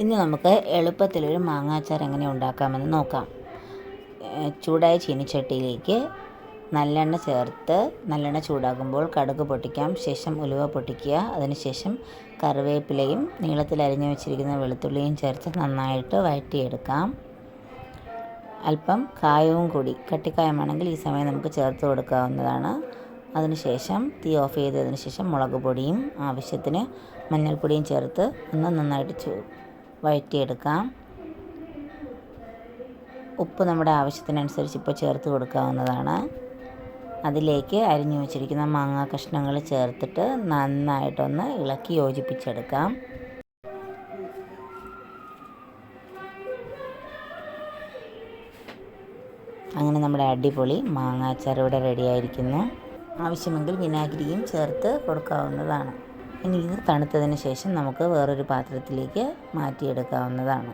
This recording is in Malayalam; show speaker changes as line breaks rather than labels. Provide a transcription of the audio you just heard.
ഇന്ന് നമുക്ക് എളുപ്പത്തിലൊരു മാങ്ങാച്ചാർ എങ്ങനെ ഉണ്ടാക്കാമെന്ന് നോക്കാം. ചൂടായ ചീനിച്ചട്ടിയിലേക്ക് നല്ലെണ്ണ ചേർത്ത് നല്ലെണ്ണ ചൂടാകുമ്പോൾ കടുക് പൊട്ടിക്കാം. ശേഷം ഉലുവ പൊട്ടിക്കുക. അതിനുശേഷം കറിവേപ്പിലയും നീളത്തിൽ അരിഞ്ഞു വെച്ചിരിക്കുന്ന വെളുത്തുള്ളിയും ചേർത്ത് നന്നായിട്ട് വഴറ്റിയെടുക്കാം. അല്പം കായവും കൂടി കട്ടിക്കായമാണെങ്കിൽ ഈ സമയം നമുക്ക് ചേർത്ത് കൊടുക്കാവുന്നതാണ്. അതിനുശേഷം തീ ഓഫ് ചെയ്തതിന് ശേഷം മുളക് പൊടിയും ആവശ്യത്തിന് മഞ്ഞൾപ്പൊടിയും ചേർത്ത് ഒന്ന് നന്നായിട്ട് വഴറ്റിയെടുക്കാം. ഉപ്പ് നമ്മുടെ ആവശ്യത്തിനനുസരിച്ച് ഇപ്പോൾ ചേർത്ത് കൊടുക്കാവുന്നതാണ്. അതിലേക്ക് അരിഞ്ഞു വെച്ചിരിക്കുന്ന മാങ്ങ കഷ്ണങ്ങൾ ചേർത്തിട്ട് നന്നായിട്ടൊന്ന് ഇളക്കി യോജിപ്പിച്ചെടുക്കാം. അങ്ങനെ നമ്മുടെ അടിപൊളി മാങ്ങാച്ചാർ ഇവിടെ റെഡിയായിരിക്കുന്നു ആവശ്യമെങ്കിൽ വിനാഗിരിയും ചേർത്ത് കൊടുക്കാവുന്നതാണ്. ഇനി ഇത് തണുത്തതിന് ശേഷം നമുക്ക് വേറൊരു പാത്രത്തിലേക്ക് മാറ്റിയെടുക്കാവുന്നതാണ്.